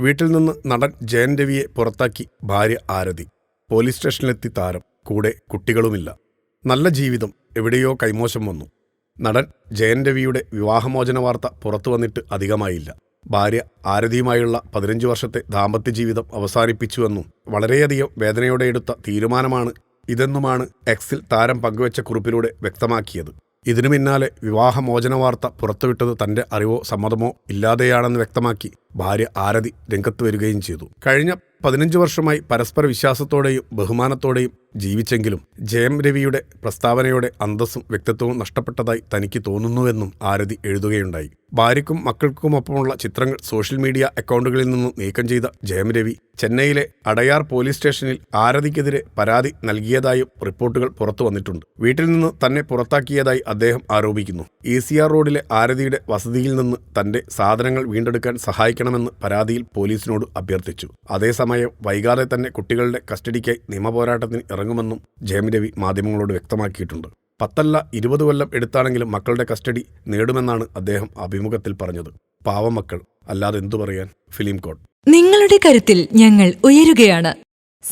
വീട്ടിൽ നിന്ന് നടൻ ജയൻ രവിയെ പുറത്താക്കി ഭാര്യ ആരതി. പോലീസ് സ്റ്റേഷനിലെത്തി താരം. കൂടെ കുട്ടികളുമില്ല. നല്ല ജീവിതം. എവിടെയോ കൈമോശം വന്നു. നടൻ ജയൻ രവിയുടെ വിവാഹമോചന വാർത്ത പുറത്തു വന്നിട്ട് അധികമായില്ല. ഭാര്യ ആരതിയുമായുള്ള പതിനഞ്ച് വർഷത്തെ ദാമ്പത്യ ജീവിതം അവസാനിപ്പിച്ചുവെന്നും വളരെയധികം വേദനയോടെ എടുത്ത തീരുമാനമാണ് ഇതെന്നുമാണ് എക്സിൽ താരം പങ്കുവച്ച കുറിപ്പിലൂടെ വ്യക്തമാക്കിയത്. ഇതിനു പിന്നാലെ വിവാഹമോചന വാർത്ത പുറത്തുവിട്ടത് തന്റെ അറിവോ സമ്മതമോ ഇല്ലാതെയാണെന്ന് വ്യക്തമാക്കി ഭാര്യ ആരതി രംഗത്ത് വരികയും ചെയ്തു. കഴിഞ്ഞ പതിനഞ്ച് വർഷമായി പരസ്പര വിശ്വാസത്തോടെയും ബഹുമാനത്തോടെയും ജീവിച്ചെങ്കിലും ജയം രവിയുടെ പ്രസ്താവനയോടെ അന്തസ്സും വ്യക്തിത്വവും നഷ്ടപ്പെട്ടതായി തനിക്ക് തോന്നുന്നുവെന്നും ആരതി എഴുതുകയുണ്ടായി. ഭാര്യയ്ക്കും മക്കൾക്കുമൊപ്പമുള്ള ചിത്രങ്ങൾ സോഷ്യൽ മീഡിയ അക്കൗണ്ടുകളിൽ നിന്നും നീക്കം ചെയ്ത ജയം രവി ചെന്നൈയിലെ അടയാർ പോലീസ് സ്റ്റേഷനിൽ ആരതിക്കെതിരെ പരാതി നൽകിയതായും റിപ്പോർട്ടുകൾ പുറത്തു വന്നിട്ടുണ്ട്. വീട്ടിൽ നിന്ന് തന്നെ പുറത്താക്കിയതായി അദ്ദേഹം ആരോപിക്കുന്നു. ഇ സി ആർ റോഡിലെ ആരതിയുടെ വസതിയിൽ നിന്ന് തന്റെ സാധനങ്ങൾ വീണ്ടെടുക്കാൻ സഹായിക്കണമെന്ന് പരാതിയിൽ പോലീസിനോട് അഭ്യർത്ഥിച്ചു. അതേസമയം വൈകാതെ തന്നെ കുട്ടികളുടെ കസ്റ്റഡിക്കായി നിയമപോരാട്ടത്തിന് ഇറങ്ങുമെന്നും ജയം രവി മാധ്യമങ്ങളോട് വ്യക്തമാക്കിയിട്ടുണ്ട്. പത്തല്ല ഇരുപത് കൊല്ലം എടുത്താണെങ്കിലും മക്കളുടെ കസ്റ്റഡി നേടുമെന്നാണ് അദ്ദേഹം അഭിമുഖത്തിൽ പറഞ്ഞത്. പാവമക്കൾ അല്ലാതെ എന്തു പറയാൻ? ഫിലിം കോട്ട് നിങ്ങളുടെ കരുത്തിൽ ഞങ്ങൾ ഉയരുകയാണ്.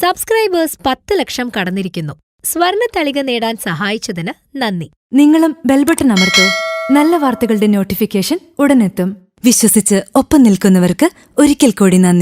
സബ്സ്ക്രൈബേഴ്സ് പത്ത് ലക്ഷം കടന്നിരിക്കുന്നു. സ്വർണ തളിക നേടാൻ സഹായിച്ചതിന് നന്ദി. നിങ്ങളും ബെൽബട്ടൺ അമർത്തോ. നല്ല വാർത്തകളുടെ നോട്ടിഫിക്കേഷൻ ഉടനെത്തും. വിശ്വസിച്ച് ഒപ്പം നിൽക്കുന്നവർക്ക് ഒരിക്കൽ കൂടി നന്ദി.